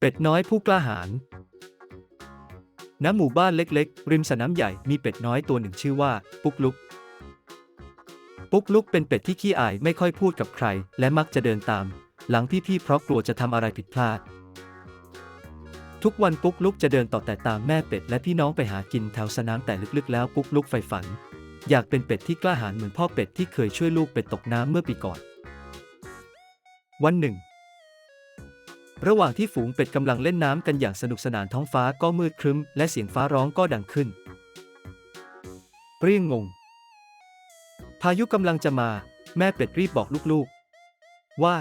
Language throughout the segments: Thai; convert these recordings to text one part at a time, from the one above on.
เป็ดน้อยผู้กล้าหาญ ณ หมู่บ้านเล็กๆ ริมสนามใหญ่มีเป็ดน้อยตัวหนึ่งชื่อว่า ปุ๊กลุก ปุ๊กลุกเป็นเป็ดที่ขี้อายไม่ค่อยพูดกับใคร และมักจะเดินตาม หลังพี่ๆ เพราะกลัวจะทำอะไรผิดพลาด ทุกวันปุ๊กลุกจะเดินต่อแต่ตามแม่เป็ดและพี่น้องไปหากินแถวสนามแต่ลึกๆ แล้วปุ๊กลุกใฝ่ฝัน อยากเป็นเป็ดที่กล้าหาญเหมือนพ่อเป็ดที่เคยช่วยลูกเป็ดตกน้ำเมื่อปีก่อน วันหนึ่ง ระหว่างที่ฝูงเป็ดกำลังเล่นน้ำกันอย่างสนุกสนานท้องฟ้าก็มืดครึ้ม และเสียงฟ้าร้องก็ดังขึ้น เปรี้ยงงง พายุกำลังจะมา แม่เป็ดรีบบอกลูกๆ ว่า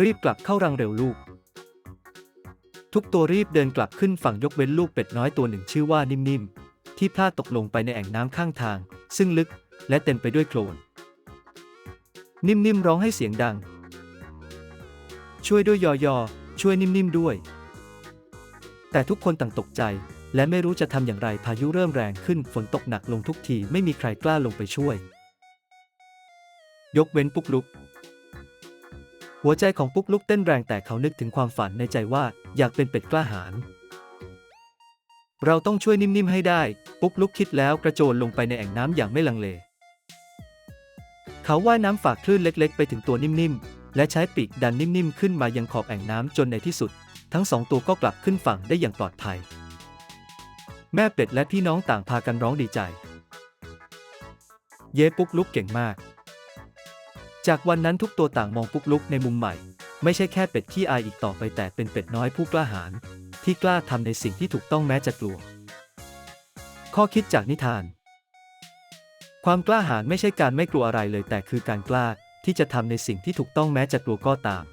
รีบกลับเข้ารังเร็วลูก ทุกตัวรีบเดินกลับขึ้นฝั่งยกเว้นลูกเป็ดน้อยตัวหนึ่งชื่อว่านิ่มๆ ที่พลาดตกลงไปในแอ่งน้ำข้างทาง ซึ่งลึกและเต็มไปด้วยโคลน นิ่มๆร้องให้เสียงดัง ช่วยด้วยยอยอช่วยนิ่มๆด้วย แต่ทุกคนต่างตกใจ และไม่รู้จะทำอย่างไรพายุเริ่มแรงขึ้นฝนตกหนักลงทุกทีไม่มีใครกล้าลงไปช่วย ยกเว้นปุ๊กลุก หัวใจของปุ๊กลุกเต้นแรงแต่เขานึกถึงความฝันในใจว่าอยากเป็นเป็ดกล้าหาญเราต้องช่วยนิ่มๆให้ได้ ปุ๊กลุกคิดแล้วกระโจนลงไปในแอ่งน้ำอย่างไม่ลังเล เขาว่ายน้ำฝากคลื่นเล็ก ๆ ไปถึงตัวนิ่มๆ และใช้ปีกดันนิ่มๆขึ้นมายังขอบแอ่งน้ำจนในที่สุด ทั้งสองตัวก็กลับขึ้นฝั่งได้อย่างปลอดภัย แม่เป็ดและพี่น้องต่างพากันร้องดีใจ เย้ปุ๊กลุกเก่งมาก จากวันนั้นทุกตัวต่างมองปุ๊กลุกในมุมใหม่ ไม่ใช่แค่เป็ดขี้อายอีกต่อไปแต่เป็นเป็ดน้อยผู้กล้าหาญที่กล้าทำในสิ่งที่ถูกต้องแม้จะกลัว ข้อคิดจากนิทาน ความกล้าหาญไม่ใช่การไม่กลัวอะไรเลยแต่คือการกล้า ที่จะทำในสิ่งที่ถูกต้องแม้จะกลัวก็ตาม